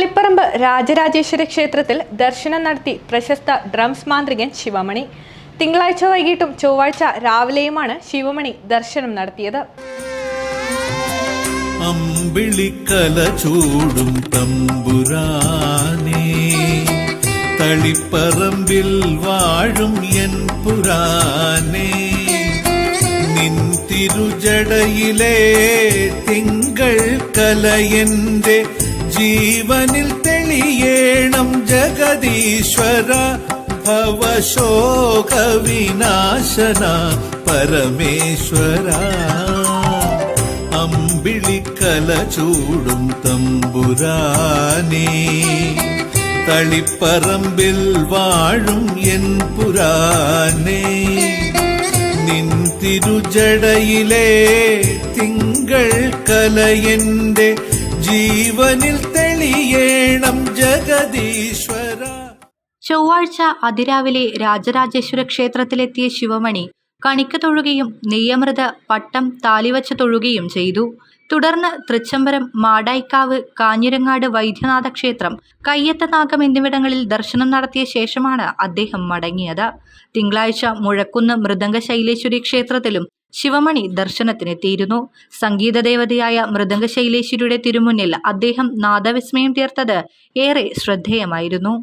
തളിപ്പറമ്പ് രാജരാജേശ്വര ക്ഷേത്രത്തിൽ ദർശനം നടത്തി പ്രശസ്ത ഡ്രംസ് മാന്ത്രികൻ ശിവമണി. തിങ്കളാഴ്ച വൈകിട്ടും ചൊവ്വാഴ്ച രാവിലെയുമാണ് ശിവമണി ദർശനം നടത്തിയത്. അമ്പിളിക്കല തളിപ്പറമ്പിൽ വാഴും എൻ പുരാനേ. നിൻ തിരുജടയിലെ തിങ്കൾ കലയന്റെ ജീവനിൽ തെളിയേണം ജഗദീശ്വര ഭവശോക വിനാശന പരമേശ്വര അമ്പിളിക്കല ചൂടും തമ്പുരാനേ തളിപ്പറമ്പിൽ വാഴും എൻ പുരാനേ നിൻ തിരുജടയിലെ തിങ്കൾ കലയന്റെ ജീവനിൽ തെളിയേണം ജഗദീശ്വര. ചൊവ്വാഴ്ച അതിരാവിലെ രാജരാജേശ്വര ക്ഷേത്രത്തിലെത്തിയ ശിവമണി കണിക്ക തൊഴുകയും നെയ്യമൃത പട്ടം താലിവച്ച് തൊഴുകയും ചെയ്തു. തുടർന്ന് തൃച്ചംബരം മാടായിക്കാവ് കാഞ്ഞിരങ്ങാട് വൈദ്യനാഥ ക്ഷേത്രം കയ്യത്തനാഗം എന്നിവിടങ്ങളിൽ ദർശനം നടത്തിയ ശേഷമാണ് അദ്ദേഹം മടങ്ങിയത്. തിങ്കളാഴ്ച മുഴക്കുന്ന് മൃദംഗ ശൈലേശ്വരി ക്ഷേത്രത്തിലും ശിവമണി ദർശനത്തിനെത്തിയിരുന്നു. സംഗീത ദേവതയായ മൃദംഗ ശൈലേശ്വരിയുടെ തിരുമുന്നിൽ അദ്ദേഹം നാദവിസ്മയം തീർത്തത് ഏറെ ശ്രദ്ധേയമായിരുന്നു.